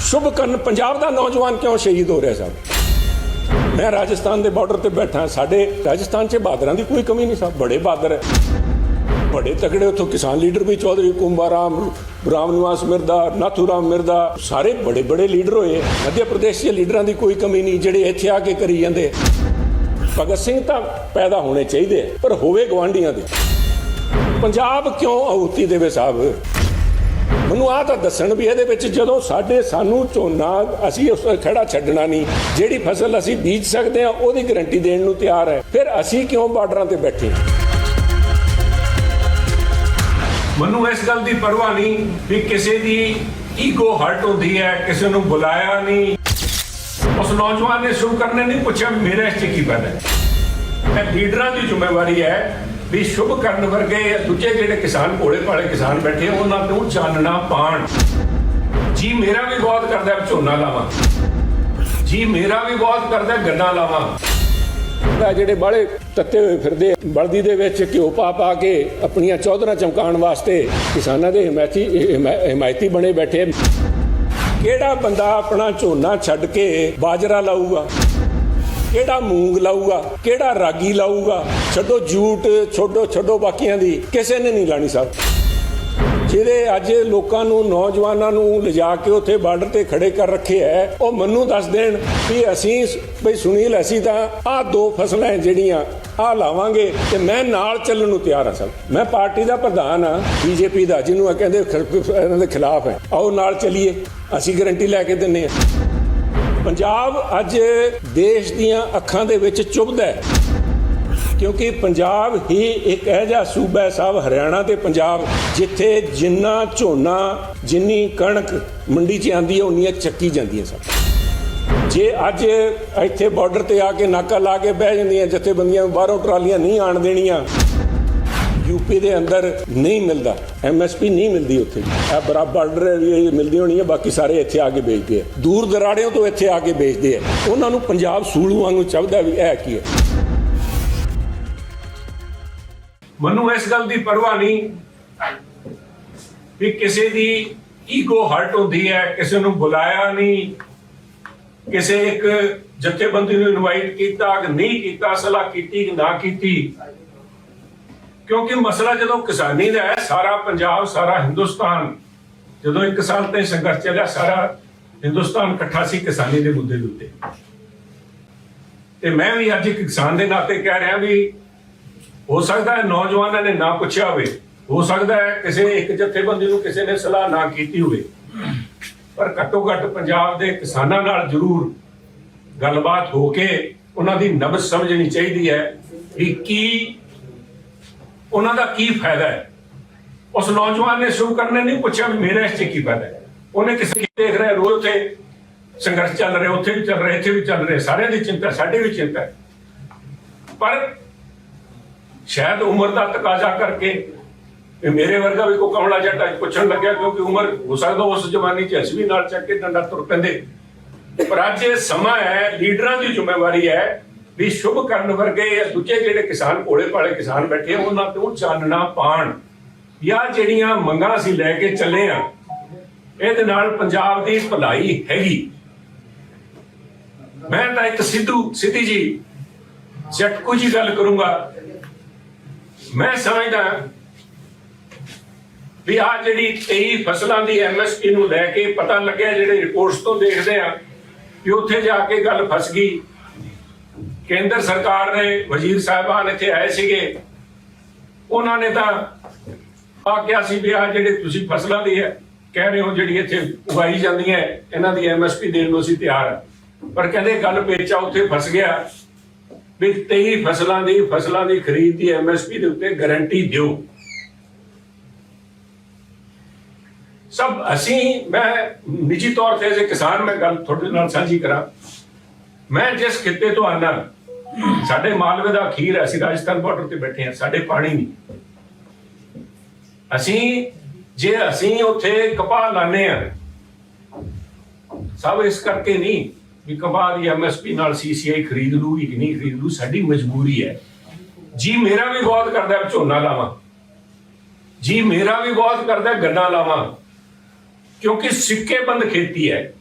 ਸ਼ੁਭ ਕਰਨ। ਪੰਜਾਬ ਦਾ ਨੌਜਵਾਨ ਕਿਉਂ ਸ਼ਹੀਦ ਹੋ ਰਿਹਾ ਸਾਹਿਬ? ਮੈਂ ਰਾਜਸਥਾਨ ਦੇ ਬਾਰਡਰ ਤੇ ਬੈਠਾ। ਸਾਡੇ ਰਾਜਸਥਾਨ 'ਚ ਬਹਾਦਰਾਂ ਦੀ ਕੋਈ ਕਮੀ ਨਹੀਂ ਸਾਹਿਬ। ਬੜੇ ਬਹਾਦਰ ਹੈ। ਬੜੇ ਤਕੜੇ ਉੱਥੋਂ ਕਿਸਾਨ ਲੀਡਰ ਵੀ ਚੌਧਰੀ ਕੁੰਭਾਰਾਮ ਰਾਮ ਨਿਵਾਸ ਮਿਰਦਾ ਨਾਥੂਰਾਮ ਮਿਰਦਾ। ਸਾਰੇ ਬੜੇ ਬੜੇ ਲੀਡਰ ਹੋਏ ਮੱਧ ਪ੍ਰਦੇਸ਼ ਦੇ ਲੀਡਰਾਂ ਦੀ ਕੋਈ ਕਮੀ ਨਹੀਂ। ਜਿਹੜੇ ਇੱਥੇ ਆ ਕੇ ਕਰੀ ਜਾਂਦੇ ਭਗਤ ਸਿੰਘ ਤਾਂ ਪੈਦਾ ਹੋਣੇ ਚਾਹੀਦੇ ਪਰ ਹੋਵੇ ਗਵਾਂਢੀਆਂ ਦੇ। ਪੰਜਾਬ ਕਿਉਂ ਆਹੂਤੀ ਦੇਵੇ ਸਾਹਿਬ? ਮੈਨੂੰ ਆ ਤਾਂ ਦੱਸਣ ਵੀ ਇਹਦੇ ਵਿੱਚ ਜਦੋਂ ਸਾਡੇ ਸਾਨੂੰ ਝੋਨਾ ਅਸੀਂ ਉਸ ਖੜਾ ਛੱਡਣਾ ਨਹੀਂ, ਜਿਹੜੀ ਫਸਲ ਅਸੀਂ ਬੀਜ ਸਕਦੇ ਹਾਂ, ਉਹਦੀ ਗਰੰਟੀ ਦੇਣ ਨੂੰ ਤਿਆਰ ਹੈ। ਫਿਰ ਅਸੀਂ ਕਿਉਂ ਬਾਰਡਰਾਂ ਤੇ ਬੈਠੇ? ਮੈਨੂੰ ਇਸ ਗੱਲ ਦੀ ਪਰਵਾਹ ਨਹੀਂ ਵੀ ਕਿਸੇ ਦੀ ਈਗੋ ਹਰਟ ਹੁੰਦੀ ਹੈ, ਕਿਸੇ ਨੂੰ ਬੁਲਾਇਆ ਨਹੀਂ। ਉਸ ਨੌਜਵਾਨ ਨੇ ਸ਼ੁਰੂ ਕਰਨੇ ਨਹੀਂ ਪੁੱਛਿਆ ਵੀ ਮੇਰਾ ਇਸ 'ਚ ਕੀ ਫਾਇਦਾ ਹੈ? ਇਹ ਲੀਡਰਾਂ ਦੀ ਜ਼ਿੰਮੇਵਾਰੀ ਹੈ ਵੀ ਸ਼ੁਭ ਕਰਨ ਵਰਗੇ ਦੂਜੇ ਜਿਹੜੇ ਕਿਸਾਨ ਭੋਲੇ ਭਾਲੇ ਕਿਸਾਨ ਬੈਠੇ ਉਹਨਾਂ ਨੂੰ ਚਾਨਣਾ ਪਾਣ। ਜੀ ਮੇਰਾ ਵੀ ਬਹੁਤ ਕਰਦਾ ਝੋਨਾ ਲਾਵਾਂ। ਜੀ ਮੇਰਾ ਵੀ ਬਹੁਤ ਕਰਦਾ ਹੈ ਗੰਨਾ ਲਾਵਾਂ। ਆ ਜਿਹੜੇ ਬਾਲੇ ਤੱਤੇ ਹੋਏ ਫਿਰਦੇ ਬਲਦੀ ਦੇ ਵਿੱਚ ਘਿਓ ਪਾ ਪਾ ਕੇ ਆਪਣੀਆਂ ਚੌਧਰਾਂ ਚਮਕਾਉਣ ਵਾਸਤੇ ਕਿਸਾਨਾਂ ਦੇ ਹਮਾਇਤੀ, ਹਮਾ- ਹਮਾਇਤੀ ਬਣੇ ਬੈਠੇ ਕਿਹੜਾ ਬੰਦਾ ਆਪਣਾ ਝੋਨਾ ਛੱਡ ਕੇ ਬਾਜਰਾ ਲਾਊਗਾ? ਕਿਹੜਾ ਮੂੰਗ ਲਾਊਗਾ? ਕਿਹੜਾ ਰਾਗੀ ਲਾਊਗਾ? ਛੱਡੋ ਜੂਟ ਛੱਡੋ ਛੱਡੋ ਬਾਕੀਆਂ ਦੀ। ਕਿਸੇ ਨੇ ਨਹੀਂ ਲਾਣੀ ਸਾਹਿਬ ਜਿਹੜੇ ਅੱਜ ਲੋਕਾਂ ਨੂੰ, ਨੌਜਵਾਨਾਂ ਨੂੰ ਲਿਜਾ ਕੇ ਉੱਥੇ ਬਾਰਡਰ ਤੇ ਖੜੇ ਕਰ ਰੱਖੇ ਐ, ਉਹ ਮੈਨੂੰ ਦੱਸ ਦੇਣ ਵੀ ਅਸੀਂ ਬਈ ਸੁਨੀਲ, ਅਸੀਂ ਤਾਂ ਆਹ ਦੋ ਫਸਲਾਂ ਹੈ ਜਿਹੜੀਆਂ ਆਹ ਲਾਵਾਂਗੇ ਤੇ ਮੈਂ ਨਾਲ ਚੱਲਣ ਨੂੰ ਤਿਆਰ ਹਾਂ ਸਰ ਮੈਂ ਪਾਰਟੀ ਦਾ ਪ੍ਰਧਾਨ ਆ, ਬੀਜੇਪੀ ਦਾ, ਜਿਹਨੂੰ ਆ ਕਹਿੰਦੇ ਇਹਨਾਂ ਦੇ ਖਿਲਾਫ ਹੈ ਆਓ ਨਾਲ ਚੱਲੀਏ, ਅਸੀਂ ਗਰੰਟੀ ਲੈ ਕੇ ਦਿੰਨੇ ਆ। ਪੰਜਾਬ ਅੱਜ ਦੇਸ਼ ਦੀਆਂ ਅੱਖਾਂ ਦੇ ਵਿੱਚ ਚੁਭਦਾ ਹੈ ਕਿਉਂਕਿ ਪੰਜਾਬ ਹੀ ਇੱਕ ਇਹੋ ਜਿਹਾ ਸੂਬਾ ਹੈ ਸਾਹਿਬ ਹਰਿਆਣਾ ਤੇ ਪੰਜਾਬ, ਜਿੱਥੇ ਜਿੰਨਾ ਝੋਨਾ, ਜਿੰਨੀ ਕਣਕ ਮੰਡੀ 'ਚ ਆਂਦੀ ਹੈ, ਉਨੀਆਂ ਚੱਕੀ ਜਾਂਦੀਆਂ ਸਭ ਜੇ ਅੱਜ ਇੱਥੇ ਬਾਰਡਰ ਤੇ ਆ ਕੇ ਨਾਕਾ ਲਾ ਕੇ ਬਹਿ ਜਾਂਦੀਆਂ ਜਥੇਬੰਦੀਆਂ ਬਾਹਰੋਂ ਟਰਾਲੀਆਂ ਨਹੀਂ ਆਣ ਦੇਣੀਆਂ ਯੂਪੀ ਦੇ ਅੰਦਰ ਨਹੀਂ ਮਿਲਦਾ ਐਮਐਸਪੀ ਨਹੀਂ ਮਿਲਦੀ ਉੱਥੇ। ਇਹ ਬਰਾਬਰ ਬਾਰਡਰ ਵੀ ਮਿਲਦੀ ਹੋਣੀ ਹੈ, ਬਾਕੀ ਸਾਰੇ ਇੱਥੇ ਆ ਕੇ ਵੇਚਦੇ ਆ। ਦੂਰ ਦਰਾੜਿਆਂ ਤੋਂ ਇੱਥੇ ਆ ਕੇ ਵੇਚਦੇ ਆ। ਉਹਨਾਂ ਨੂੰ ਪੰਜਾਬ ਸੂਲੂ ਵਾਂਗੂ ਚੱਬਦਾ ਵੀ ਇਹ ਕੀ ਹੈ। ਮੈਨੂੰ ਇਸ ਗੱਲ ਦੀ ਪਰਵਾਹ ਨਹੀਂ ਵੀ ਕਿਸੇ ਦੀ ਈਗੋ ਹਰਟ ਹੁੰਦੀ ਹੈ, ਕਿਸੇ ਨੂੰ ਬੁਲਾਇਆ ਨਹੀਂ, ਕਿਸੇ ਇੱਕ ਜਥੇਬੰਦੀ ਨੂੰ ਇਨਵਾਈਟ ਕੀਤਾ ਕਿ ਨਹੀਂ ਕੀਤਾ, ਸਲਾਹ ਕੀਤੀ ਕਿ ਨਾ ਕੀਤੀ। ਕਿਉਂਕਿ ਮਸਲਾ ਜਦੋਂ ਕਿਸਾਨੀ ਦਾ ਹੈ, ਸਾਰਾ ਪੰਜਾਬ, ਸਾਰਾ ਹਿੰਦੁਸਤਾਨ, ਜਦੋਂ ਇੱਕ ਸਾਲ ਤੇ ਸੰਘਰਸ਼ ਚੱਲਿਆ, ਸਾਰਾ ਹਿੰਦੁਸਤਾਨ ਇਕੱਠਾ ਸੀ ਕਿਸਾਨੀ ਦੇ ਮੁੱਦੇ ਦੇ ਉੱਤੇ। ਤੇ ਮੈਂ ਵੀ ਅੱਜ ਇੱਕ ਕਿਸਾਨ ਦੇ ਨਾਤੇ ਕਹਿ ਰਿਹਾ ਵੀ ਹੋ ਸਕਦਾ ਹੈ ਨੌਜਵਾਨਾਂ ਨੇ ਨਾ ਪੁੱਛਿਆ ਹੋਵੇ। ਹੋ ਸਕਦਾ ਹੈ ਕਿਸੇ ਇੱਕ ਜਥੇਬੰਦੀ ਨੂੰ ਕਿਸੇ ਨੇ ਸਲਾਹ ਨਾ ਕੀਤੀ ਹੋਵੇ। ਪਰ ਘੱਟੋ ਘੱਟ ਪੰਜਾਬ ਦੇ ਕਿਸਾਨਾਂ ਨਾਲ ਜ਼ਰੂਰ ਗੱਲਬਾਤ ਹੋ ਕੇ ਉਹਨਾਂ ਦੀ ਨਬਜ਼ ਸਮਝਣੀ ਚਾਹੀਦੀ ਹੈ ਕਿ ਕੀ ਉਹਨਾਂ ਦਾ ਕੀ ਫਾਇਦਾ ਹੈ। ਉਸ ਨੌਜਵਾਨ ਨੇ ਸ਼ੁਰੂ ਕਰਨੇ ਨਹੀਂ ਪੁੱਛਿਆ ਵੀ ਮੇਰਾ ਇਸ 'ਚ ਕੀ ਫਾਇਦਾ ਹੈ। ਉਹਨੇ ਕਿਸੇ ਕੀ ਦੇਖ ਰਿਹਾ, ਰੋਜ਼ ਉੱਥੇ ਸੰਘਰਸ਼ ਚੱਲ ਰਿਹਾ, ਉੱਥੇ ਵੀ ਚੱਲ ਰਿਹਾ, ਇੱਥੇ ਵੀ ਚੱਲ ਰਿਹਾ, ਸਾਰਿਆਂ ਦੀ ਚਿੰਤਾ, ਸਾਡੀ ਵੀ ਚਿੰਤਾ ਹੈ। ਪਰ ਸ਼ਾਇਦ ਉਮਰ ਦਾ ਤਕਾਜ਼ਾ ਕਰਕੇ ਇਹ ਮੇਰੇ ਵਰਗਾ ਵੀ ਕੋਈ ਕਮਲਾ ਜੱਟ ਅੱਜ ਪੁੱਛਣ ਲੱਗਿਆ ਕਿਉਂਕਿ ਉਮਰ ਹੋ ਸਕਦਾ ਉਸ ਜਵਾਨੀ ਚ ਅਸੀਂ ਵੀ ਨਾਲ ਚੱਕ ਕੇ ਡੰਡਾ ਤੁਰ ਪੈਂਦੇ। ਪਰ ਅੱਜ ਇਹ ਸਮਾਂ ਹੈ ਲੀਡਰਾਂ ਦੀ ਜ਼ਿੰਮੇਵਾਰੀ ਹੈ ਵੀ ਸ਼ੁਭ ਕਰਨ ਵਰਗੇ ਦੂਜੇ ਜਿਹੜੇ ਕਿਸਾਨ ਭੋਲੇ ਭਾਲੇ ਕਿਸਾਨ ਬੈਠੇ ਆ, ਉਹਨਾਂ ਤੋਂ ਚਾਨਣਾ ਪਾਣ। ਜਾਂ ਜਿਹੜੀਆਂ ਮੰਗਾਂ ਅਸੀਂ ਲੈ ਕੇ ਚੱਲੇ ਆ ਇਹਦੇ ਨਾਲ ਪੰਜਾਬ ਦੀ ਭਲਾਈ ਹੈਗੀ। ਮੈਂ ਤਾਂ ਇੱਕ ਸਿੱਧੂ ਸਿੱਧੀ ਜੀ ਝਟਕੂ ਜੀ ਗੱਲ ਕਰੂੰਗਾ। ਮੈਂ ਸਮਝਦਾ ਵੀ ਆ ਜਿਹੜੀ 23 ਫਸਲਾਂ ਦੀ ਐਮਐਸਪੀ ਨੂੰ ਲੈ ਕੇ ਪਤਾ ਲੱਗਿਆ ਜਿਹੜੇ ਰਿਪੋਰਟਸ ਤੋਂ ਦੇਖਦੇ ਆ ਕਿ ਉੱਥੇ ਜਾ ਕੇ ਗੱਲ ਫਸ ਗਈ। ਕੇਂਦਰ ਸਰਕਾਰ ਨੇ ਵਜ਼ੀਰ ਸਾਹਿਬਾਨ ਇੱਥੇ ਆਏ ਸੀਗੇ। ਉਹਨਾਂ ਨੇ ਤਾਂ ਆ ਕਿਹਾ ਸੀ ਵੀ ਆ ਜਿਹੜੇ ਤੁਸੀਂ ਫਸਲਾਂ ਦੀ ਹੈ ਕਹਿ ਰਹੇ ਹੋ ਜਿਹੜੀ ਇੱਥੇ ਉਗਾਈ ਜਾਂਦੀਆਂ ਹੈ, ਇਹਨਾਂ ਦੀ ਐਮਐਸਪੀ ਦੇਣ ਨੂੰ ਅਸੀਂ ਤਿਆਰ ਹਾਂ। ਪਰ ਕਹਿੰਦੇ ਗੱਲ ਪੇਚਾ ਉੱਥੇ ਫਸ ਗਿਆ। ਵੀ 23 ਫਸਲਾਂ ਦੀ ਫਸਲਾਂ ਦੀ ਖਰੀਦ ਦੀ ਐਮਐਸਪੀ ਦੇ ਉੱਤੇ ਗਾਰੰਟੀ ਦਿਓ। ਸਭ ਅਸੀਂ ਮੈਂ ਨਿੱਜੀ ਤੌਰ ਤੇ ਐਜ਼ ਕਿਸਾਨ ਮੈਂ ਗੱਲ ਤੁਹਾਡੇ ਨਾਲ ਸਾਂਝੀ ਕਰਾਂ। ਮੈਂ ਜਿਸ ਖਿੱਤੇ ਤੋਂ ਆਨਾ ਸਾਡੇ ਮਾਲਵੇ ਦਾ ਅਖੀਰ ਹੈ, ਅਸੀਂ ਰਾਜਸਥਾਨ ਬਾਰਡਰ ਤੇ ਬੈਠੇ ਹਾਂ ਸਾਡੇ ਪਾਣੀ ਨਹੀਂ। ਅਸੀਂ ਜੇ ਅਸੀਂ ਉੱਥੇ ਕਪਾਹ ਲਾਣੇ ਆ ਸਭ ਇਸ ਕਰਕੇ ਨਹੀਂ ਵੀ ਕਪਾਹ ਦੀ ਐਮਐਸਪੀ ਨਾਲ ਸੀਸੀਆਈ ਖਰੀਦ ਲੂਗੀ ਕਿ ਨਹੀਂ ਖਰੀਦ ਲੂ ਸਾਡੀ ਮਜਬੂਰੀ ਹੈ। ਜੀ ਮੇਰਾ ਵੀ ਬਹੁਤ ਕਰਦਾ ਝੋਨਾ ਲਾਵਾਂ। ਜੀ ਮੇਰਾ ਵੀ ਬਹੁਤ ਕਰਦਾ ਗੰਨਾ ਲਾਵਾਂ। ਕਿਉਂਕਿ ਸਿੱਕੇ ਖੇਤੀ ਹੈ।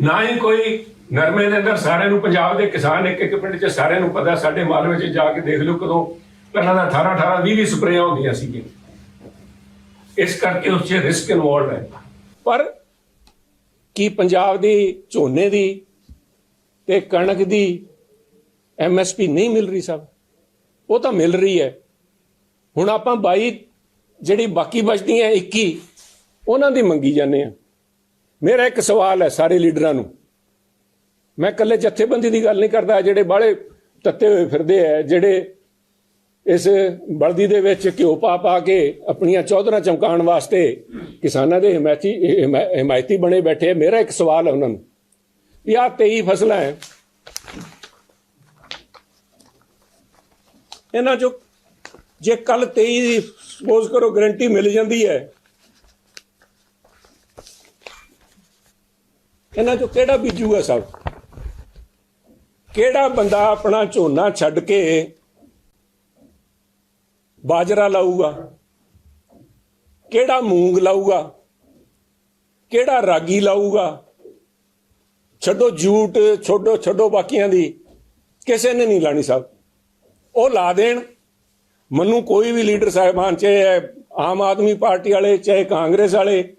ਨਾ ਹੀ ਕੋਈ ਨਰਮੇ ਦੇ ਅੰਦਰ ਸਾਰਿਆਂ ਨੂੰ, ਪੰਜਾਬ ਦੇ ਕਿਸਾਨ ਇੱਕ ਇੱਕ ਪਿੰਡ 'ਚ ਸਾਰਿਆਂ ਨੂੰ ਪਤਾ, ਸਾਡੇ ਮਾਲਵੇ 'ਚ ਜਾ ਕੇ ਦੇਖ ਲਓ ਕਦੋਂ ਪਹਿਲਾਂ ਤਾਂ 18 18 20 20 ਸਪਰੇਆਂ ਹੁੰਦੀਆਂ ਸੀਗੀਆਂ। ਇਸ ਕਰਕੇ ਉਸ 'ਚ ਰਿਸਕ ਇਨਵੋਲਡ ਹੈ। ਪਰ ਕਿ ਪੰਜਾਬ ਦੀ ਝੋਨੇ ਦੀ ਤੇ ਕਣਕ ਦੀ ਐਮਐਸਪੀ ਨਹੀਂ ਮਿਲ ਰਹੀ ਸਭ? ਉਹ ਤਾਂ ਮਿਲ ਰਹੀ ਹੈ। ਹੁਣ ਆਪਾਂ 22 ਜਿਹੜੀ ਬਾਕੀ ਬਚਦੀਆਂ 21 ਉਹਨਾਂ ਦੀ ਮੰਗੀ ਜਾਂਦੇ ਆ ਮੇਰਾ ਇੱਕ ਸਵਾਲ ਹੈ ਸਾਰੇ ਲੀਡਰਾਂ ਨੂੰ। ਮੈਂ ਇਕੱਲੇ ਜਥੇਬੰਦੀ ਦੀ ਗੱਲ ਨਹੀਂ ਕਰਦਾ, ਜਿਹੜੇ ਬਾਹਲੇ ਤੱਤੇ ਹੋਏ ਫਿਰਦੇ ਆ, ਜਿਹੜੇ ਇਸ ਬਲਦੀ ਦੇ ਵਿੱਚ ਘਿਓ ਪਾ ਪਾ ਕੇ ਆਪਣੀਆਂ ਚੌਧਰਾਂ ਚਮਕਾਉਣ ਵਾਸਤੇ ਕਿਸਾਨਾਂ ਦੇ ਹਮਾਇਤੀ, ਹਮਾ- ਹਮਾਇਤੀ ਬਣੇ ਬੈਠੇ ਆ। ਮੇਰਾ ਇੱਕ ਸਵਾਲ ਹੈ ਉਹਨਾਂ ਨੂੰ ਵੀ ਆਹ 23 ਫਸਲਾਂ ਹੈ ਇਹਨਾਂ ਚੋਂ ਜੇ ਕੱਲ 23 ਦੀ ਸਪੋਜ਼ ਕਰੋ ਗਾਰੰਟੀ ਮਿਲ ਜਾਂਦੀ ਹੈ, ਇਹਨਾਂ ਚੋਂ ਕਿਹੜਾ ਬੀਜੂਗਾ ਸਭ ਕਿਹੜਾ ਬੰਦਾ ਆਪਣਾ ਝੋਨਾ ਛੱਡ ਕੇ ਬਾਜਰਾ ਲਾਊਗਾ। ਕਿਹੜਾ ਮੂੰਗ ਲਾਊਗਾ? ਕਿਹੜਾ ਰਾਗੀ ਲਾਊਗਾ? ਛੱਡੋ ਜੂਟ, ਛੱਡੋ ਛੱਡੋ ਬਾਕੀਆਂ ਦੀ। ਕਿਸੇ ਨੇ ਨਹੀਂ ਲਾਣੀ ਸਾਹਿਬ ਉਹ ਲਾ ਦੇਣ। ਮੈਨੂੰ ਕੋਈ ਵੀ ਲੀਡਰ ਸਾਹਿਬਾਨ, ਚਾਹੇ ਆਮ ਆਦਮੀ ਪਾਰਟੀ ਵਾਲੇ, ਚਾਹੇ ਕਾਂਗਰਸ ਵਾਲੇ,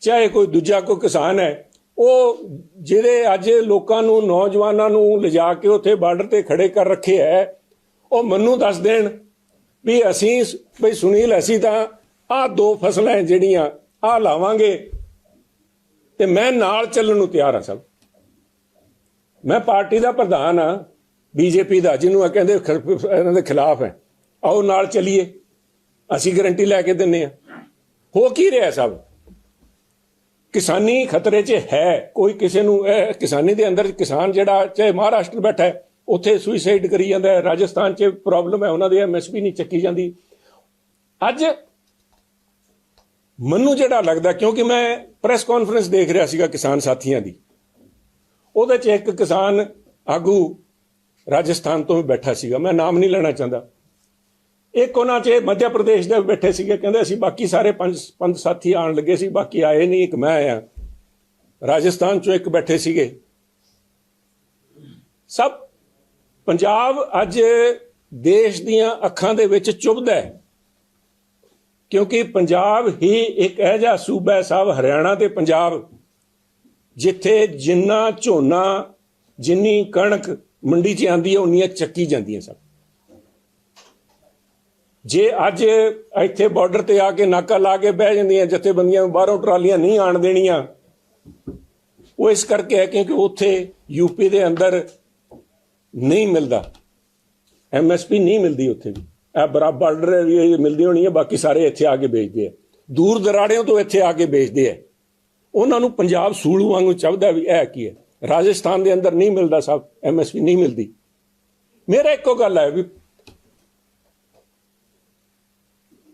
ਚਾਹੇ ਕੋਈ ਦੂਜਾ ਕੋਈ ਕਿਸਾਨ ਹੈ, ਉਹ ਜਿਹੜੇ ਅੱਜ ਲੋਕਾਂ ਨੂੰ, ਨੌਜਵਾਨਾਂ ਨੂੰ ਲਿਜਾ ਕੇ ਉੱਥੇ ਬਾਰਡਰ ਤੇ ਖੜੇ ਕਰ ਰੱਖੇ ਹੈ, ਉਹ ਮੈਨੂੰ ਦੱਸ ਦੇਣ। ਵੀ ਅਸੀਂ ਬਈ ਸੁਨੀਲ, ਅਸੀਂ ਤਾਂ ਆਹ ਦੋ ਫਸਲਾਂ ਜਿਹੜੀਆਂ ਆਹ ਲਾਵਾਂਗੇ ਤੇ ਮੈਂ ਨਾਲ ਚੱਲਣ ਨੂੰ ਤਿਆਰ ਹਾਂ ਸਭ। ਮੈਂ ਪਾਰਟੀ ਦਾ ਪ੍ਰਧਾਨ ਆ ਬੀਜੇਪੀ ਦਾ, ਜਿਹਨੂੰ ਆ ਕਹਿੰਦੇ ਇਹਨਾਂ ਦੇ ਖਿਲਾਫ ਹੈ। ਆਓ ਨਾਲ ਚੱਲੀਏ। ਅਸੀਂ ਗਾਰੰਟੀ ਲੈ ਕੇ ਦਿੰਨੇ ਆ ਹੋ ਕੀ ਰਿਹਾ ਸਭ? ਕਿਸਾਨੀ ਖਤਰੇ 'ਚ ਹੈ। ਕੋਈ ਕਿਸੇ ਨੂੰ, ਇਹ ਕਿਸਾਨੀ ਦੇ ਅੰਦਰ ਕਿਸਾਨ ਜਿਹੜਾ, ਚਾਹੇ ਮਹਾਰਾਸ਼ਟਰ ਬੈਠਾ ਹੈ ਉੱਥੇ ਸੁਸਾਈਡ ਕਰੀ ਜਾਂਦਾ ਰਾਜਸਥਾਨ 'ਚ ਪ੍ਰੋਬਲਮ ਹੈ। ਉਹਨਾਂ ਦੀ ਐਮਐਸਪੀ ਨਹੀਂ ਚੱਕੀ ਜਾਂਦੀ। ਅੱਜ ਮੈਨੂੰ ਜਿਹੜਾ ਲੱਗਦਾ, ਕਿਉਂਕਿ ਮੈਂ ਪ੍ਰੈਸ ਕਾਨਫਰੰਸ ਦੇਖ ਰਿਹਾ ਸੀਗਾ ਕਿਸਾਨ ਸਾਥੀਆਂ ਦੀ। ਉਹਦੇ 'ਚ ਇੱਕ ਕਿਸਾਨ ਆਗੂ ਰਾਜਸਥਾਨ ਤੋਂ ਬੈਠਾ ਸੀਗਾ। ਮੈਂ ਨਾਮ ਨਹੀਂ ਲੈਣਾ ਚਾਹੁੰਦਾ। ਇੱਕ ਉਹਨਾਂ 'ਚ ਮੱਧ ਪ੍ਰਦੇਸ਼ ਦੇ ਬੈਠੇ ਸੀਗੇ। ਕਹਿੰਦੇ ਅਸੀਂ ਬਾਕੀ ਸਾਰੇ ਪੰਜ ਪੰਜ ਸਾਥੀ ਆਣ ਲੱਗੇ ਸੀ। ਬਾਕੀ ਆਏ ਨਹੀਂ, ਇੱਕ ਮੈਂ ਆਇਆ। ਰਾਜਸਥਾਨ 'ਚੋਂ ਇੱਕ ਬੈਠੇ ਸੀਗੇ। ਸਭ ਪੰਜਾਬ ਅੱਜ ਦੇਸ਼ ਦੀਆਂ ਅੱਖਾਂ ਦੇ ਵਿੱਚ ਚੁਭਦਾ ਹੈ। ਕਿਉਂਕਿ ਪੰਜਾਬ ਹੀ ਇੱਕ ਇਹੋ ਜਿਹਾ ਸੂਬਾ ਹੈ ਸਾਹਿਬ ਹਰਿਆਣਾ ਤੇ ਪੰਜਾਬ, ਜਿੱਥੇ ਜਿੰਨਾ ਝੋਨਾ, ਜਿੰਨੀ ਕਣਕ ਮੰਡੀ 'ਚ ਆਂਦੀ ਹੈ, ਉਨੀਆਂ ਚੱਕੀ ਜਾਂਦੀਆਂ ਸਭ ਜੇ ਅੱਜ ਇੱਥੇ ਬਾਰਡਰ ਤੇ ਆ ਕੇ ਨਾਕਾ ਲਾ ਕੇ ਬਹਿ ਜਾਂਦੀਆਂ ਜਥੇਬੰਦੀਆਂ ਨੂੰ ਬਾਹਰੋਂ ਟਰਾਲੀਆਂ ਨਹੀਂ ਆਣ ਦੇਣੀਆਂ, ਉਹ ਇਸ ਕਰਕੇ ਹੈ ਕਿਉਂਕਿ ਉੱਥੇ ਯੂਪੀ ਦੇ ਅੰਦਰ ਨਹੀਂ ਮਿਲਦਾ। ਐਮਐਸਪੀ ਨਹੀਂ ਮਿਲਦੀ ਉੱਥੇ ਵੀ। ਇਹ ਬਰਾਬਰ ਬਾਰਡਰ ਵੀ ਮਿਲਦੀ ਹੋਣੀ ਹੈ, ਬਾਕੀ ਸਾਰੇ ਇੱਥੇ ਆ ਕੇ ਵੇਚਦੇ ਆ। ਦੂਰ ਦਰਾੜਿਆਂ ਤੋਂ ਇੱਥੇ ਆ ਕੇ ਵੇਚਦੇ ਆ। ਉਹਨਾਂ ਨੂੰ ਪੰਜਾਬ ਸੂਲੂ ਵਾਂਗੂ ਚੱਬਦਾ ਵੀ ਇਹ ਕੀ ਹੈ? ਰਾਜਸਥਾਨ ਦੇ ਅੰਦਰ ਨਹੀਂ ਮਿਲਦਾ ਸਭ ਐਮਐਸਪੀ ਨਹੀਂ ਮਿਲਦੀ। ਮੇਰਾ ਇੱਕੋ ਗੱਲ ਹੈ ਵੀ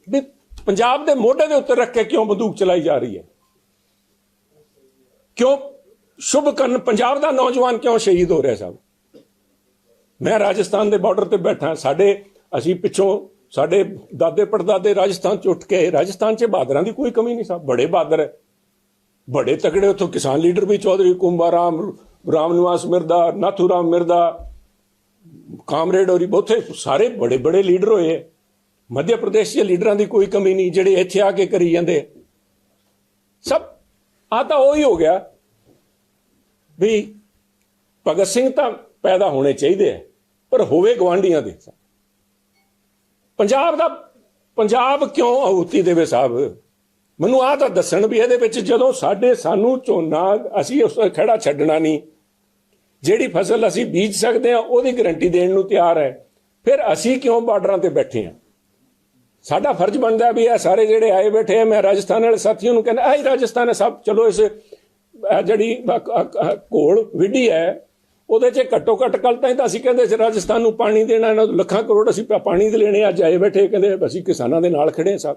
ਵੀ ਪੰਜਾਬ ਦੇ ਮੋਢੇ ਦੇ ਉੱਤੇ ਰੱਖ ਕੇ ਕਿਉਂ ਬੰਦੂਕ ਚਲਾਈ ਜਾ ਰਹੀ ਹੈ? ਕਿਉਂ ਸ਼ੁਭ ਕਰਨ ਪੰਜਾਬ ਦਾ ਨੌਜਵਾਨ ਕਿਉਂ ਸ਼ਹੀਦ ਹੋ ਰਿਹਾ ਸਾਹਿਬ ਮੈਂ ਰਾਜਸਥਾਨ ਦੇ ਬਾਰਡਰ ਤੇ ਬੈਠਾ, ਸਾਡੇ, ਅਸੀਂ ਪਿੱਛੋਂ ਸਾਡੇ ਦਾਦੇ ਪੜਦਾਦੇ ਰਾਜਸਥਾਨ ਚ ਉੱਠ ਕੇ, ਰਾਜਸਥਾਨ ਚ ਬਹਾਦਰਾਂ ਦੀ ਕੋਈ ਕਮੀ ਨਹੀਂ ਸਾਹਿਬ ਬੜੇ ਬਹਾਦਰ ਹੈ। ਬੜੇ ਤਕੜੇ ਉੱਥੋਂ ਕਿਸਾਨ ਲੀਡਰ ਵੀ ਚੌਧਰੀ, ਕੁੰਭਾ ਰਾਮ ਰਾਮ ਨਿਵਾਸ ਮਿਰਦਾ, ਨਾਥੂ ਰਾਮ ਮਿਰਦਾ, ਕਾਮਰੇਡ ਔਰੀ ਬਹੁਤੇ, ਸਾਰੇ ਬੜੇ ਬੜੇ ਲੀਡਰ ਹੋਏ ਮੱਧ ਪ੍ਰਦੇਸ਼ ਦੇ ਲੀਡਰਾਂ ਦੀ ਕੋਈ ਕਮੀ ਨਹੀਂ, ਜਿਹੜੇ ਇੱਥੇ ਆ ਕੇ ਕਰੀ ਜਾਂਦੇ ਸਭ ਆ ਤਾਂ ਉਹੀ ਹੋ ਗਿਆ ਵੀ ਭਗਤ ਸਿੰਘ ਤਾਂ ਪੈਦਾ ਹੋਣੇ ਚਾਹੀਦੇ ਆ ਪਰ ਹੋਵੇ ਗਵਾਂਢੀਆਂ ਦੇ। ਪੰਜਾਬ ਦਾ, ਪੰਜਾਬ ਕਿਉਂ ਆਹੂਤੀ ਦੇਵੇ ਸਾਹਿਬ? ਮੈਨੂੰ ਆਹ ਤਾਂ ਦੱਸਣ ਵੀ ਇਹਦੇ ਵਿੱਚ ਜਦੋਂ ਸਾਡੇ ਸਾਨੂੰ ਝੋਨਾ, ਅਸੀਂ ਉਸ ਖੜਾ ਛੱਡਣਾ ਨਹੀਂ, ਜਿਹੜੀ ਫਸਲ ਅਸੀਂ ਬੀਜ ਸਕਦੇ ਹਾਂ, ਉਹਦੀ ਗਾਰੰਟੀ ਦੇਣ ਨੂੰ ਤਿਆਰ ਹੈ। ਫਿਰ ਅਸੀਂ ਕਿਉਂ ਬਾਰਡਰਾਂ ਤੇ ਬੈਠੇ ਹਾਂ? ਸਾਡਾ ਫਰਜ਼ ਬਣਦਾ ਵੀ ਇਹ ਸਾਰੇ ਜਿਹੜੇ ਆਏ ਬੈਠੇ ਆ, ਮੈਂ ਰਾਜਸਥਾਨ ਵਾਲੇ ਸਾਥੀਆਂ ਨੂੰ ਕਹਿੰਦਾ, ਆਹੀ ਰਾਜਸਥਾਨ ਹੈ ਸਭ, ਚਲੋ ਇਸ ਜਿਹੜੀ ਘੋਲ ਵਿੱਢੀ ਹੈ ਉਹਦੇ 'ਚ ਘੱਟੋ ਘੱਟ ਕੱਲ ਤਾਂ ਤਾਂ ਅਸੀਂ ਕਹਿੰਦੇ ਸੀ, ਰਾਜਸਥਾਨ ਨੂੰ ਪਾਣੀ ਦੇਣਾ, ਇਹਨਾਂ ਨੂੰ ਲੱਖਾਂ ਕਰੋੜ ਅਸੀਂ ਪਾਣੀ ਦੇ ਲੈਣੇ ਅੱਜ ਆਏ ਬੈਠੇ, ਕਹਿੰਦੇ ਅਸੀਂ ਕਿਸਾਨਾਂ ਦੇ ਨਾਲ ਖੜੇ ਹਾਂ ਸਭ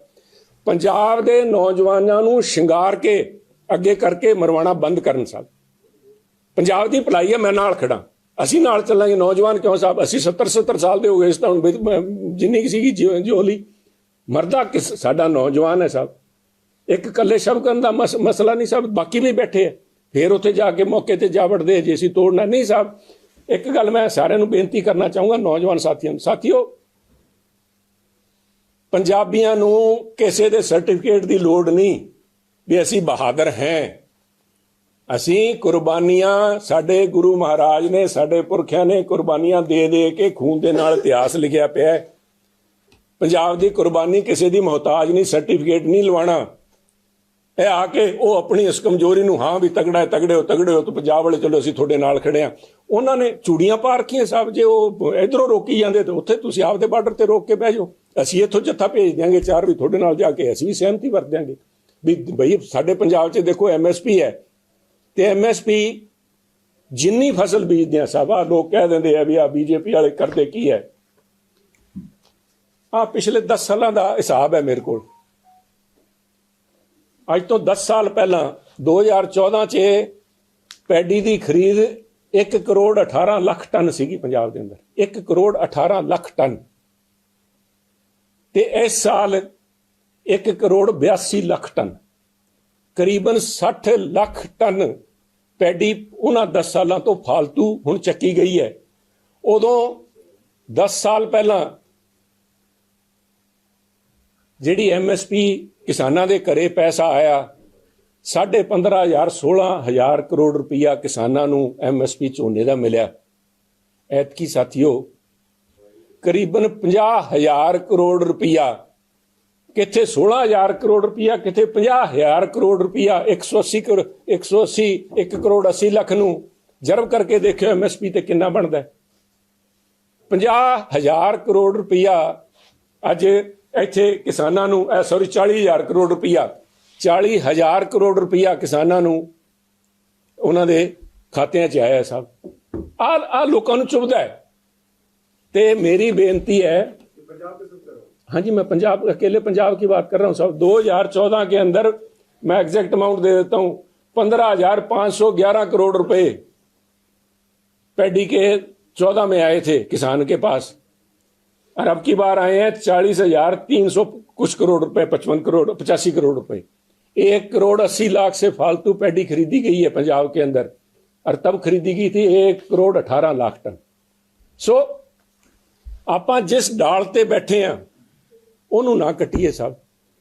ਪੰਜਾਬ ਦੇ ਨੌਜਵਾਨਾਂ ਨੂੰ ਸ਼ਿੰਗਾਰ ਕੇ ਅੱਗੇ ਕਰਕੇ ਮਰਵਾਣਾ ਬੰਦ ਕਰਨ ਸਾਹਿਬ ਪੰਜਾਬ ਦੀ ਭਲਾਈ ਹੈ ਮੈਂ ਨਾਲ ਖੜਾ ਅਸੀਂ ਨਾਲ ਚੱਲਾਂਗੇ, ਨੌਜਵਾਨ ਕਿਉਂ ਸਾਹਿਬ ਅਸੀਂ 70 70 ਸਾਲ ਦੇ ਹੋ ਗਏ ਇਸ ਤਾਂ ਹੁਣ ਜਿੰਨੀ ਕੁ ਸੀਗੀ ਜਿਉ- ਜੋਲੀ ਮਰਦਾ ਕਿਸ, ਸਾਡਾ ਨੌਜਵਾਨ ਹੈ ਸਾਹਿਬ ਇੱਕ ਇਕੱਲੇ ਸ਼ਬਕਨ ਦਾ ਮਸ- ਮਸਲਾ ਨਹੀਂ ਸਭ ਬਾਕੀ ਵੀ ਬੈਠੇ ਹੈ ਫਿਰ ਉੱਥੇ ਜਾ ਕੇ ਮੌਕੇ ਤੇ ਜਾ ਵੜਦੇ ਜੇ ਅਸੀਂ ਤੋੜਨਾ ਨਹੀਂ ਸਾਹਿਬ, ਇੱਕ ਗੱਲ ਮੈਂ ਸਾਰਿਆਂ ਨੂੰ ਬੇਨਤੀ ਕਰਨਾ ਚਾਹੂੰਗਾ, ਨੌਜਵਾਨ ਸਾਥੀਆਂ ਨੂੰ। ਸਾਥੀਓ, ਪੰਜਾਬੀਆਂ ਨੂੰ ਕਿਸੇ ਦੇ ਸਰਟੀਫਿਕੇਟ ਦੀ ਲੋੜ ਨਹੀਂ ਵੀ ਅਸੀਂ ਬਹਾਦਰ ਹਾਂ। ਅਸੀਂ ਕੁਰਬਾਨੀਆਂ ਸਾਡੇ ਗੁਰੂ ਮਹਾਰਾਜ ਨੇ, ਸਾਡੇ ਪੁਰਖਿਆਂ ਨੇ ਕੁਰਬਾਨੀਆਂ ਦੇ ਦੇ ਕੇ ਖੂਨ ਦੇ ਨਾਲ ਇਤਿਹਾਸ ਲਿਖਿਆ ਪਿਆ ਹੈ। ਪੰਜਾਬ ਦੀ ਕੁਰਬਾਨੀ ਕਿਸੇ ਦੀ ਮੁਹਤਾਜ ਨਹੀਂ ਸਰਟੀਫਿਕੇਟ ਨਹੀਂ ਲਵਾਣਾ ਇਹ ਆ ਕੇ ਉਹ ਆਪਣੀ ਇਸ ਕਮਜ਼ੋਰੀ ਨੂੰ, ਹਾਂ ਵੀ ਤਗੜਾ ਹੈ, ਤਗੜੇ ਹੋ ਤਗੜੇ ਹੋ, ਤਾਂ ਪੰਜਾਬ ਵਾਲੇ ਚਲੋ, ਅਸੀਂ ਤੁਹਾਡੇ ਨਾਲ ਖੜੇ ਆ ਉਹਨਾਂ ਨੇ ਚੂੜੀਆਂ ਪਾ ਰੱਖੀਆਂ ਸਾਹਿਬ, ਜੇ ਉਹ ਇਧਰੋਂ ਰੋਕੀ ਜਾਂਦੇ ਤੇ ਉੱਥੇ ਤੁਸੀਂ ਆਪਦੇ ਬਾਰਡਰ ਤੇ ਰੋਕ ਕੇ ਬਹਿ ਜਾਓ। ਅਸੀਂ ਇੱਥੋਂ ਜੱਥਾ ਭੇਜ ਦਿਆਂਗੇ ਚਾਰ ਵੀ ਤੁਹਾਡੇ ਨਾਲ ਜਾ ਕੇ, ਅਸੀਂ ਵੀ ਸਹਿਮਤੀ ਵਰਤ ਦਿਆਂਗੇ। ਵੀ ਬਈ ਸਾਡੇ ਪੰਜਾਬ 'ਚ ਦੇਖੋ ਐਮਐਸਪੀ ਹੈ ਤੇ ਐਮਐਸਪੀ ਜਿੰਨੀ ਫਸਲ ਬੀਜਦੇ ਆ ਸਾਹਿਬ, ਆਹ ਲੋਕ ਕਹਿ ਦਿੰਦੇ ਆ ਵੀ ਆ ਬੀਜੇਪੀ ਵਾਲੇ ਕਰਦੇ ਕੀ ਹੈ? ਆ ਪਿਛਲੇ 10 ਸਾਲਾਂ ਦਾ ਹਿਸਾਬ ਹੈ ਮੇਰੇ ਕੋਲ। ਅੱਜ ਤੋਂ 10 ਸਾਲ ਪਹਿਲਾਂ 2014 ਚ ਪੈਡੀ ਦੀ ਖਰੀਦ 1 ਕਰੋੜ 18 ਲੱਖ ਟਨ ਸੀਗੀ ਪੰਜਾਬ ਦੇ ਅੰਦਰ। 1 ਕਰੋੜ 18 ਲੱਖ ਟਨ। ਤੇ ਇਸ ਸਾਲ 1 ਕਰੋੜ 82 ਲੱਖ ਟਨ। ਕਰੀਬਨ 60 ਲੱਖ ਟਨ ਪੈਡੀ ਉਹਨਾਂ 10 ਸਾਲਾਂ ਤੋਂ ਫालतू ਹੁਣ ਚੱਕੀ ਗਈ ਹੈ। ਉਦੋਂ 10 ਸਾਲ ਪਹਿਲਾਂ ਜਿਹੜੀ ਐਮਐਸਪੀ ਕਿਸਾਨਾਂ ਦੇ ਘਰੇ ਪੈਸਾ ਆਇਆ। 15.5 16000 ਕਰੋੜ ਰੁਪਇਆ ਕਿਸਾਨਾਂ ਨੂੰ ਐਮਐਸਪੀ ਝੋਨੇ ਦਾ ਮਿਲਿਆ। ਐਤਕੀ ਸਾਥੀਓ, ਕਰੀਬਨ 50000 ਕਰੋੜ ਰੁਪਇਆ ਕਿੱਥੇ 16000 ਕਰੋੜ ਰੁਪਇਆ ਕਿੱਥੇ 50000 ਕਰੋੜ ਰੁਪਇਆ 180 ਕਰੋੜ 180 1 ਕਰੋੜ 80 ਲੱਖ ਨੂੰ ਜਰਬ ਕਰਕੇ ਦੇਖਿਓ ਐਮਐਸਪੀ ਤੇ ਕਿੰਨਾ ਬਣਦਾ। ਹੈ 50000 ਕਰੋੜ ਰੁਪਇਆ ਅੱਜ ਇੱਥੇ ਕਿਸਾਨਾਂ ਨੂੰ ਸੌਰੀ 40000 ਕਰੋੜ ਰੁਪਇਆ 40000 ਕਰੋੜ ਰੁਪਇਆ ਕਿਸਾਨਾਂ ਨੂੰ ਉਹਨਾਂ ਦੇ ਖਾਤਿਆਂ 'ਚ ਆਇਆ ਸਭ ਆ ਆ ਲੋਕਾਂ ਨੂੰ ਚੁਭਦਾ ਹੈ ਤੇ ਮੇਰੀ ਬੇਨਤੀ है हाँ जी मैं पंजाब अकेले पंजाब की बात कर रहा हूँ साहब 2014 के अंदर मैं एग्जैक्ट अमाउंट दे देता हूँ पंद्रह हजार पांच सौ ग्यारह करोड़ रुपए पैडी के चौदह में आए थे किसान के पास और अब की बार आए हैं चालीस हजार तीन सौ कुछ करोड़ रुपए पचपन करोड़ पचासी करोड़ रुपए एक करोड़ अस्सी लाख से फालतू पैडी खरीदी गई है पंजाब के अंदर और तब खरीदी गई थी एक करोड़ अठारह लाख टन सो ਆਪਾਂ ਜਿਸ ਡਾਲ ਤੇ ਬੈਠੇ ਆ ਉਹਨੂੰ ਨਾ ਕੱਟੀਏ ਸਭ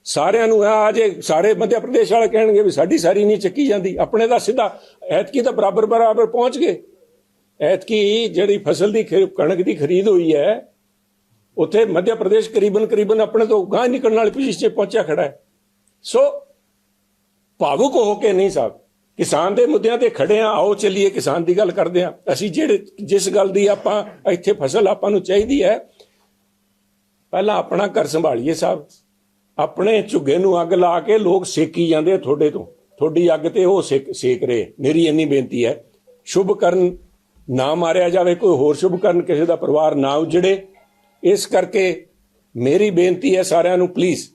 ਸਾਰਿਆਂ ਨੂੰ ਆ ਜੇ ਸਾਰੇ ਮੱਧ ਪ੍ਰਦੇਸ਼ ਵਾਲੇ ਕਹਿਣਗੇ ਵੀ ਸਾਡੀ ਸਾਰੀ ਨਹੀਂ ਚੱਕੀ ਜਾਂਦੀ ਆਪਣੇ ਦਾ ਸਿੱਧਾ ਐਤਕੀ ਤਾਂ ਬਰਾਬਰ ਬਰਾਬਰ ਪਹੁੰਚ ਗਏ ਐਤਕੀ ਜਿਹੜੀ ਫਸਲ ਦੀ ਖੇ- ਕਣਕ ਦੀ ਖਰੀਦ ਹੋਈ ਹੈ ਉੱਥੇ ਮੱਧ ਪ੍ਰਦੇਸ਼ ਕਰੀਬਨ ਕਰੀਬਨ ਆਪਣੇ ਤੋਂ ਗਾਂ ਨਿਕਲਣ ਵਾਲੀ ਪੋਜੀਸ਼ਨ 'ਚ ਪਹੁੰਚਿਆ ਖੜਾ ਹੈ। ਸੋ ਭਾਵੁਕ ਹੋ ਕੇ ਨਹੀਂ ਸਾਹਿਬ, ਕਿਸਾਨ ਦੇ ਮੁੱਦਿਆਂ ਤੇ ਖੜੇ ਆ ਆਓ ਚੱਲੀਏ, ਕਿਸਾਨ ਦੀ ਗੱਲ ਕਰਦੇ ਆ ਅਸੀਂ ਜਿਹੜੇ, ਜਿਸ ਗੱਲ ਦੀ ਆਪਾਂ ਇੱਥੇ ਫਸਲ ਆਪਾਂ ਨੂੰ ਚਾਹੀਦੀ ਹੈ, ਪਹਿਲਾਂ ਆਪਣਾ ਘਰ ਸੰਭਾਲੀਏ ਸਾਹਿਬ। ਆਪਣੇ ਝੁੱਗੇ ਨੂੰ ਅੱਗ ਲਾ ਕੇ ਲੋਕ ਸੇਕੀ ਜਾਂਦੇ ਤੁਹਾਡੇ ਤੋਂ। ਤੁਹਾਡੀ ਅੱਗ ਤੇ ਉਹ ਸੇਕ ਸੇਕ ਰਹੇ। ਮੇਰੀ ਇੰਨੀ ਬੇਨਤੀ ਹੈ। ਸ਼ੁਭ ਕਰਨ ਨਾ ਮਾਰਿਆ ਜਾਵੇ, ਕੋਈ ਹੋਰ ਸ਼ੁਭ ਕਰਨ ਕਿਸੇ ਦਾ ਪਰਿਵਾਰ ਨਾ ਉਜੜੇ। ਇਸ ਕਰਕੇ ਮੇਰੀ ਬੇਨਤੀ ਹੈ ਸਾਰਿਆਂ ਨੂੰ ਪਲੀਜ਼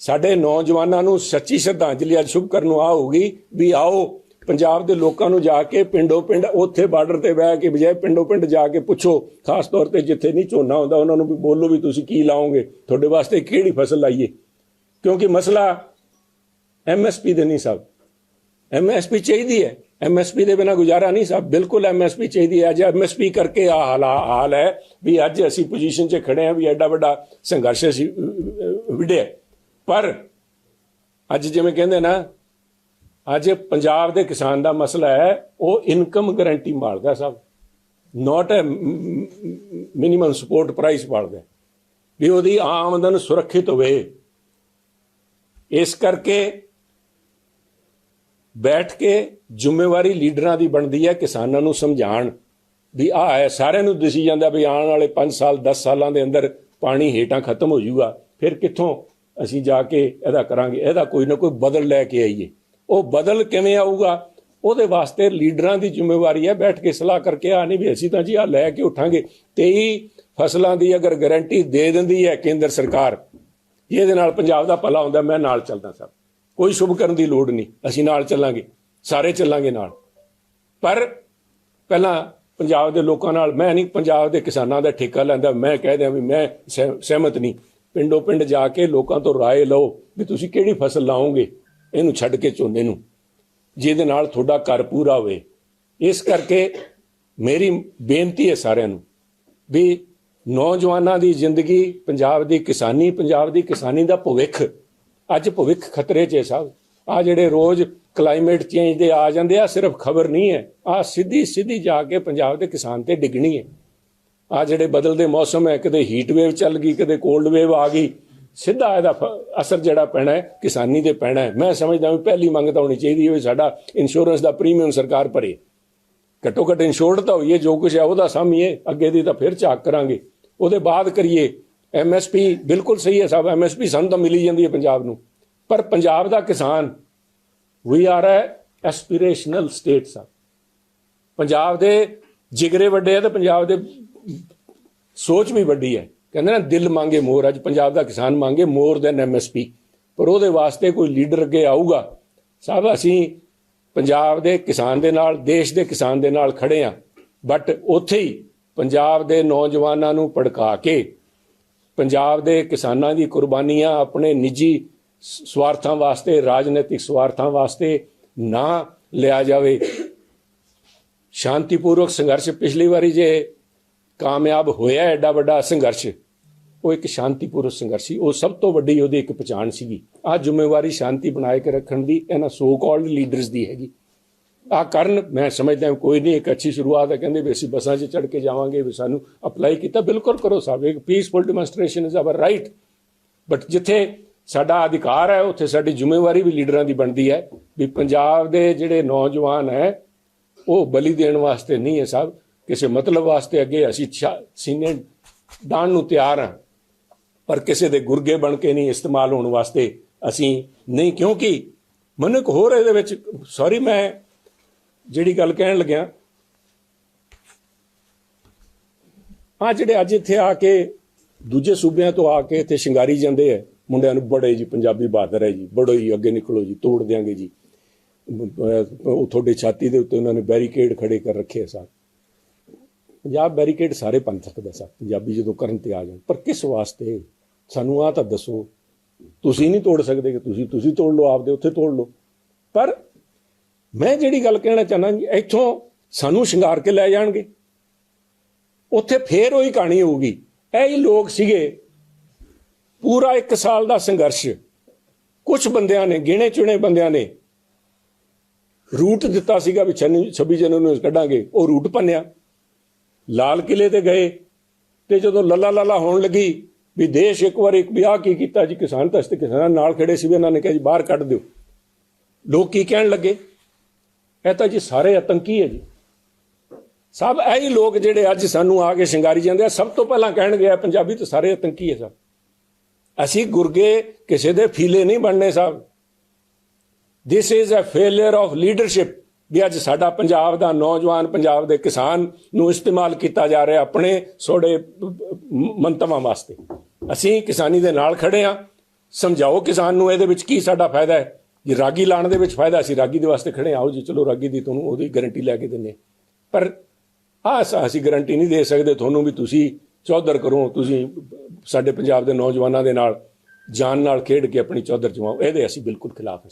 ਸਾਡੇ ਨੌਜਵਾਨਾਂ ਨੂੰ ਸੱਚੀ ਸ਼ਰਧਾਂਜਲੀ ਅੱਜ ਸ਼ੁਭ ਕਰਨ ਨੂੰ ਆ ਹੋਊਗੀ, ਵੀ ਆਓ ਪੰਜਾਬ ਦੇ ਲੋਕਾਂ ਨੂੰ ਜਾ ਕੇ ਪਿੰਡੋ ਪਿੰਡ ਉੱਥੇ ਬਾਰਡਰ ਤੇ ਬਹਿ ਕੇ ਬਜਾਏ ਪਿੰਡੋ ਪਿੰਡ ਜਾ ਕੇ ਪੁੱਛੋ, ਖਾਸ ਤੌਰ ਤੇ ਜਿੱਥੇ ਨਹੀਂ ਝੋਨਾ ਹੁੰਦਾ, ਉਹਨਾਂ ਨੂੰ ਵੀ ਬੋਲੋ ਵੀ ਤੁਸੀਂ ਕੀ ਲਾਓਗੇ, ਤੁਹਾਡੇ ਵਾਸਤੇ ਕਿਹੜੀ ਫਸਲ ਲਾਈਏ। ਕਿਉਂਕਿ ਮਸਲਾ ਐਮਐਸਪੀ ਦੇ ਨਹੀਂ ਸਭ ਐਮਐਸਪੀ ਚਾਹੀਦੀ ਹੈ। ਐਮਐਸਪੀ ਦੇ ਬਿਨਾ ਗੁਜ਼ਾਰਾ ਨਹੀਂ ਸਭ ਬਿਲਕੁਲ ਐਮਐਸਪੀ ਚਾਹੀਦੀ ਹੈ। ਅੱਜ ਐਮਐਸਪੀ ਕਰਕੇ ਆ ਹਾਲ ਹਾਲ ਹੈ ਵੀ ਅੱਜ ਅਸੀਂ ਪੋਜੀਸ਼ਨ 'ਚ ਖੜੇ ਆ ਵੀ ਐਡਾ ਵੱਡਾ ਸੰਘਰਸ਼ ਅਸੀਂ ਵਿੜਿਆ ਪਰ ਅੱਜ ਜਿਵੇਂ ਕਹਿੰਦੇ ਨਾ, ਅੱਜ ਪੰਜਾਬ ਦੇ ਕਿਸਾਨ ਦਾ ਮਸਲਾ ਹੈ, ਉਹ ਇਨਕਮ ਗਾਰੰਟੀ ਮਾਰਦਾ ਸਾਹਿਬ not a minimum support price ਮਾਰਦਾ ਵੀ ਉਹਦੀ ਆਮਦਨ ਸੁਰੱਖਿਅਤ ਹੋਵੇ। ਇਸ ਕਰਕੇ ਬੈਠ ਕੇ ਜ਼ਿੰਮੇਵਾਰੀ ਲੀਡਰਾਂ ਦੀ ਬਣਦੀ ਹੈ, ਕਿਸਾਨਾਂ ਨੂੰ ਸਮਝਾਣ ਵੀ ਆ ਹੈ, ਸਾਰਿਆਂ ਨੂੰ ਦਿਸੀ ਜਾਂਦਾ ਵੀ ਆਉਣ ਵਾਲੇ 5 ਸਾਲ 10 ਸਾਲਾਂ ਦੇ ਅੰਦਰ ਪਾਣੀ ਹੇਠਾਂ ਖਤਮ ਹੋ ਜਾਊਗਾ। ਫਿਰ ਕਿੱਥੋਂ ਅਸੀਂ ਜਾ ਕੇ ਇਹਦਾ ਕਰਾਂਗੇ? ਇਹਦਾ ਕੋਈ ਨਾ ਕੋਈ ਬਦਲ ਲੈ ਕੇ ਆਈਏ। ਉਹ ਬਦਲ ਕਿਵੇਂ ਆਊਗਾ? ਉਹਦੇ ਵਾਸਤੇ ਲੀਡਰਾਂ ਦੀ ਜ਼ਿੰਮੇਵਾਰੀ ਹੈ, ਬੈਠ ਕੇ ਸਲਾਹ ਕਰਕੇ ਆ ਨਹੀਂ ਵੀ ਅਸੀਂ ਤਾਂ ਜੀ ਆ ਲੈ ਕੇ ਉਠਾਂਗੇ। 23 ਫਸਲਾਂ ਦੀ ਅਗਰ ਗਾਰੰਟੀ ਦੇ ਦਿੰਦੀ ਹੈ ਕੇਂਦਰ ਸਰਕਾਰ, ਇਹਦੇ ਨਾਲ ਪੰਜਾਬ ਦਾ ਭਲਾ ਹੁੰਦਾ, ਮੈਂ ਨਾਲ ਚੱਲਦਾ, ਸਰ। ਕੋਈ ਸ਼ੁਭ ਕਰਨ ਦੀ ਲੋੜ ਨਹੀਂ। ਅਸੀਂ ਨਾਲ ਚੱਲਾਂਗੇ, ਸਾਰੇ ਚੱਲਾਂਗੇ ਨਾਲ। ਪਰ ਪਹਿਲਾਂ ਪੰਜਾਬ ਦੇ ਲੋਕਾਂ ਨਾਲ, ਮੈਂ ਨਹੀਂ ਪੰਜਾਬ ਦੇ ਕਿਸਾਨਾਂ ਦਾ ਠੇਕਾ ਲੈਂਦਾ, ਮੈਂ ਕਹਿ ਦਿਆਂ ਵੀ ਮੈਂ ਸਹਿ- ਸਹਿਮਤ ਨਹੀਂ। ਪਿੰਡੋਂ ਪਿੰਡ ਜਾ ਕੇ ਲੋਕਾਂ ਤੋਂ ਰਾਏ ਲਓ ਵੀ ਤੁਸੀਂ ਕਿਹੜੀ ਫਸਲ ਲਾਓਗੇ, ਇਹਨੂੰ ਛੱਡ ਕੇ ਝੋਨੇ ਨੂੰ। ਜਿਹਦੇ ਨਾਲ ਤੁਹਾਡਾ ਘਰ ਪੂਰਾ ਹੋਵੇ। ਇਸ ਕਰਕੇ ਮੇਰੀ ਬੇਨਤੀ ਹੈ ਸਾਰਿਆਂ ਨੂੰ ਵੀ ਨੌਜਵਾਨਾਂ ਦੀ ਜ਼ਿੰਦਗੀ, ਪੰਜਾਬ ਦੀ ਕਿਸਾਨੀ, ਪੰਜਾਬ ਦੀ ਕਿਸਾਨੀ ਦਾ ਭਵਿੱਖ ਅੱਜ ਭਵਿੱਖ ਖਤਰੇ 'ਚ ਹੈ ਸਾਹਿਬ ਆ ਜਿਹੜੇ ਰੋਜ਼ ਕਲਾਈਮੇਟ ਚੇਂਜ ਦੇ ਆ ਜਾਂਦੇ ਆ ਸਿਰਫ ਖਬਰ ਨਹੀਂ ਹੈ। ਆ ਸਿੱਧੀ ਸਿੱਧੀ ਜਾ ਕੇ ਪੰਜਾਬ ਦੇ ਕਿਸਾਨ ਤੇ ਡਿੱਗਣੀ ਹੈ। ਆ ਜਿਹੜੇ ਬਦਲਦੇ ਮੌਸਮ ਹੈ ਕਦੇ ਹੀਟ ਵੇਵ ਚੱਲ ਗਈ ਕਦੇ ਕੋਲਡ ਵੇਵ ਆ ਗਈ, ਸਿੱਧਾ ਇਹਦਾ ਫ- ਅਸਰ ਜਿਹੜਾ ਪੈਣਾ ਹੈ, ਕਿਸਾਨੀ ਦੇ ਪੈਣਾ ਹੈ। ਮੈਂ ਸਮਝਦਾ ਵੀ ਪਹਿਲੀ ਮੰਗ ਤਾਂ ਹੋਣੀ ਚਾਹੀਦੀ ਹੈ ਵੀ ਸਾਡਾ ਇੰਸ਼ੋਰੈਂਸ ਦਾ ਪ੍ਰੀਮੀਅਮ ਸਰਕਾਰ ਭਰੇ। ਘੱਟੋ ਘੱਟ ਇੰਸ਼ੋਰਡ ਤਾਂ ਹੋਈਏ, ਜੋ ਕੁਝ ਹੈ ਉਹਦਾ ਸਾਮੀਏ ਅੱਗੇ ਦੀ ਤਾਂ ਫਿਰ ਚਾਕ ਕਰਾਂਗੇ। ਉਹਦੇ ਬਾਅਦ ਕਰੀਏ। ਐਮਐਸਪੀ ਬਿਲਕੁਲ ਸਹੀ ਹੈ ਸਾਹਿਬ ਐਮਐਸਪੀ ਸਾਨੂੰ ਤਾਂ ਮਿਲੀ ਜਾਂਦੀ ਹੈ ਪੰਜਾਬ ਨੂੰ। ਪਰ ਪੰਜਾਬ ਦਾ ਕਿਸਾਨ ਵੀ ਆਰ ਐ ਐਸਪੀਰੇਸ਼ਨਲ ਸਟੇਟ ਸਾਹਿਬ ਪੰਜਾਬ ਦੇ ਜਿਗਰੇ ਵੱਡੇ ਆ ਤੇ ਪੰਜਾਬ ਦੇ ਸੋਚ ਵੀ ਵੱਡੀ ਹੈ। ਕਹਿੰਦੇ ਨਾ ਦਿਲ ਮੰਗੇ ਮੋਰ, ਅੱਜ ਪੰਜਾਬ ਦਾ ਕਿਸਾਨ ਮੰਗੇ ਮੋਰ ਦੈਨ ਐਮਐਸਪੀ ਪਰ ਉਹਦੇ ਵਾਸਤੇ ਕੋਈ ਲੀਡਰ ਅੱਗੇ ਆਊਗਾ। ਸਾਹਿਬ ਅਸੀਂ ਪੰਜਾਬ ਦੇ ਕਿਸਾਨ ਦੇ ਨਾਲ, ਦੇਸ਼ ਦੇ ਕਿਸਾਨ ਦੇ ਨਾਲ ਖੜੇ ਆ ਬਟ ਉੱਥੇ ਹੀ ਪੰਜਾਬ ਦੇ ਨੌਜਵਾਨਾਂ ਨੂੰ ਭੜਕਾ ਕੇ ਪੰਜਾਬ ਦੇ ਕਿਸਾਨਾਂ ਦੀ ਕੁਰਬਾਨੀਆਂ ਆਪਣੇ ਨਿੱਜੀ ਸਵਾਰਥਾਂ ਵਾਸਤੇ, ਰਾਜਨੀਤਿਕ ਸਵਾਰਥਾਂ ਵਾਸਤੇ ਨਾ ਲਿਆ ਜਾਵੇ। ਸ਼ਾਂਤੀਪੂਰਵਕ ਸੰਘਰਸ਼ ਪਿਛਲੀ ਵਾਰੀ ਜੇ ਕਾਮਯਾਬ ਹੋਇਆ ਐਡਾ ਵੱਡਾ ਸੰਘਰਸ਼, ਉਹ ਇੱਕ ਸ਼ਾਂਤੀਪੂਰਵਕ ਸੰਘਰਸ਼ ਸੀ। ਉਹ ਸਭ ਤੋਂ ਵੱਡੀ ਉਹਦੀ ਇੱਕ ਪਛਾਣ ਸੀਗੀ। ਆ ਜ਼ਿੰਮੇਵਾਰੀ ਸ਼ਾਂਤੀ ਬਣਾਏ ਕੇ ਰੱਖਣ ਦੀ, ਇਹਨਾਂ ਸੋ ਕਾਲਡ ਲੀਡਰਸ ਦੀ ਹੈਗੀ। ਆ ਕਰਨ, ਮੈਂ ਸਮਝਦਾ ਕੋਈ ਨਹੀਂ, ਇੱਕ ਅੱਛੀ ਸ਼ੁਰੂਆਤ ਹੈ, ਕਹਿੰਦੇ ਵੀ ਅਸੀਂ ਬੱਸਾਂ 'ਚ ਚੜ ਕੇ ਜਾਵਾਂਗੇ, ਵੀ ਸਾਨੂੰ ਅਪਲਾਈ ਕੀਤਾ, ਬਿਲਕੁਲ ਕਰੋ ਸਾਹਿਬ, ਇੱਕ peaceful demonstration is our right but ਜਿੱਥੇ ਸਾਡਾ ਅਧਿਕਾਰ ਹੈ, ਉੱਥੇ ਸਾਡੀ ਜ਼ਿੰਮੇਵਾਰੀ ਵੀ ਲੀਡਰਾਂ ਦੀ ਬਣਦੀ ਹੈ, ਵੀ ਪੰਜਾਬ ਦੇ ਜਿਹੜੇ ਨੌਜਵਾਨ ਹੈ, ਉਹ ਬਲੀ ਦੇਣ ਵਾਸਤੇ ਨਹੀਂ ਹੈ ਸਾਹਿਬ, ਕਿਸੇ ਮਤਲਬ ਵਾਸਤੇ ਅੱਗੇ ਅਸੀਂ ਛਾ- ਸੀਨੇ ਦਾਣ ਨੂੰ ਤਿਆਰ ਹਾਂ, ਪਰ ਕਿਸੇ ਦੇ ਗੁਰਗੇ ਬਣ ਕੇ ਨਹੀਂ ਇਸਤੇਮਾਲ ਹੋਣ ਵਾਸਤੇ ਅਸੀਂ ਨਹੀਂ, ਕਿਉਂਕਿ ਮੈਨੂੰ ਇੱਕ ਹੋਰ ਇਹਦੇ ਵਿੱਚ ਸੌਰੀ ਮੈਂ ਜਿਹੜੀ ਗੱਲ ਕਹਿਣ ਲੱਗਿਆ। ਆ ਜਿਹੜੇ ਅੱਜ ਇੱਥੇ ਆ ਕੇ ਦੂਜੇ ਸੂਬਿਆਂ ਤੋਂ ਆ ਕੇ ਇੱਥੇ ਸ਼ਿੰਗਾਰੀ ਜਾਂਦੇ ਆ, ਮੁੰਡਿਆਂ ਨੂੰ ਬੜੇ ਜੀ, ਪੰਜਾਬੀ ਬਹਾਦਰ ਹੈ ਜੀ, ਬੜੋ ਜੀ, ਅੱਗੇ ਨਿਕਲੋ ਜੀ, ਤੋੜ ਦਿਆਂਗੇ ਜੀ। ਉਹ ਤੁਹਾਡੇ ਛਾਤੀ ਦੇ ਉੱਤੇ ਉਹਨਾਂ ਨੇ ਬੈਰੀਕੇਡ ਖੜੇ ਕਰ ਰੱਖੇ ਆ ਸਾਹਿਬ ਪੰਜਾਬ ਬੈਰੀਕੇਡ ਸਾਰੇ ਬਣ ਸਕਦਾ ਸਰ ਪੰਜਾਬੀ ਜਦੋਂ ਕਰਨ ਤੇ ਆ ਜਾਣ। ਪਰ ਕਿਸ ਵਾਸਤੇ? ਸਾਨੂੰ ਆ ਤਾਂ ਦੱਸੋ। ਤੁਸੀਂ ਨਹੀਂ ਤੋੜ ਸਕਦੇ ਕਿ ਤੁਸੀਂ ਤੁਸੀਂ ਤੋੜ ਲਓ, ਆਪਦੇ ਉੱਥੇ ਤੋੜ ਲਓ। ਪਰ ਮੈਂ ਜਿਹੜੀ ਗੱਲ ਕਹਿਣਾ ਚਾਹੁੰਦਾ ਜੀ, ਇੱਥੋਂ ਸਾਨੂੰ ਸ਼ਿੰਗਾਰ ਕੇ ਲੈ ਜਾਣਗੇ। ਉੱਥੇ ਫੇਰ ਉਹੀ ਕਹਾਣੀ ਹੋਊਗੀ। ਇਹ ਹੀ ਲੋਕ ਸੀਗੇ। ਪੂਰਾ 1 ਸਾਲ ਦਾ ਸੰਘਰਸ਼। ਕੁਝ ਬੰਦਿਆਂ ਨੇ, ਗਿਣੇ ਚੁਣੇ ਬੰਦਿਆਂ ਨੇ ਰੂਟ ਦਿੱਤਾ ਸੀਗਾ ਵੀ 26 ਜਨਵਰੀ ਨੂੰ ਕੱਢਾਂਗੇ। ਉਹ ਰੂਟ ਭੰਨਿਆ। ਲਾਲ ਕਿਲੇ ਤੇ ਗਏ ਤੇ ਜਦੋਂ ਲੱਲਾ ਲੱਲਾ ਹੋਣ ਲੱਗੀ ਵੀ ਦੇਸ਼ ਇੱਕ ਵਾਰ ਇੱਕ ਵਿਆਹ ਕੀ ਕੀਤਾ ਜੀ? ਕਿਸਾਨ ਤਾਂ ਕਿਸਾਨ ਨਾਲ ਖੜੇ ਸੀ ਵੀ ਇਹਨਾਂ ਨੇ ਕਿਹਾ ਜੀ, ਬਾਹਰ ਕੱਢ ਦਿਓ। ਲੋਕ ਕੀ ਕਹਿਣ ਲੱਗੇ? ਇਹ ਤਾਂ ਜੀ ਸਾਰੇ ਆਤੰਕੀ ਹੈ ਜੀ। ਸਭ ਇਹੀ ਲੋਕ ਜਿਹੜੇ ਅੱਜ ਸਾਨੂੰ ਆ ਕੇ ਸ਼ਿੰਗਾਰੀ ਜਾਂਦੇ ਆ, ਸਭ ਤੋਂ ਪਹਿਲਾਂ ਕਹਿਣਗੇ ਆ ਪੰਜਾਬੀ ਤਾਂ ਸਾਰੇ ਆਤੰਕੀ ਹੈ ਸਭ। ਅਸੀਂ ਗੁਰਗੇ ਕਿਸੇ ਦੇ ਫੀਲੇ ਨਹੀਂ ਬਣਨੇ ਸਾਹਿਬ this is a failure of leadership ਵੀ ਅੱਜ ਸਾਡਾ ਪੰਜਾਬ ਦਾ ਨੌਜਵਾਨ, ਪੰਜਾਬ ਦੇ ਕਿਸਾਨ ਨੂੰ ਇਸਤੇਮਾਲ ਕੀਤਾ ਜਾ ਰਿਹਾ ਆਪਣੇ ਛੋੜੇ ਮੰਤਵਾਂ ਵਾਸਤੇ। ਅਸੀਂ ਕਿਸਾਨੀ ਦੇ ਨਾਲ ਖੜੇ ਆ ਸਮਝਾਓ ਕਿਸਾਨ ਨੂੰ ਇਹਦੇ ਵਿੱਚ ਕੀ ਸਾਡਾ ਫਾਇਦਾ ਹੈ। ਜੇ ਰਾਗੀ ਲਾਣ ਦੇ ਵਿੱਚ ਫਾਇਦਾ ਅਸੀਂ ਰਾਗੀ ਦੇ ਵਾਸਤੇ ਖੜੇ ਆਓ ਜੀ, ਚਲੋ ਰਾਗੀ ਦੀ ਤੁਹਾਨੂੰ ਉਹਦੀ ਗਾਰੰਟੀ ਲੈ ਕੇ ਦਿੰਨੇ ਪਰ ਆਹ ਅਸੀਂ ਗਾਰੰਟੀ ਨਹੀਂ ਦੇ ਸਕਦੇ, ਤੁਹਾਨੂੰ ਵੀ ਤੁਸੀਂ ਚੌਧਰ ਕਰੋ, ਤੁਸੀਂ ਸਾਡੇ ਪੰਜਾਬ ਦੇ ਨੌਜਵਾਨਾਂ ਦੇ ਨਾਲ ਜਾਨ ਨਾਲ ਖੇਡ ਕੇ ਆਪਣੀ ਚੌਧਰ ਜਮਾਓ, ਇਹਦੇ ਅਸੀਂ ਬਿਲਕੁਲ ਖਿਲਾਫ ਹਾਂ।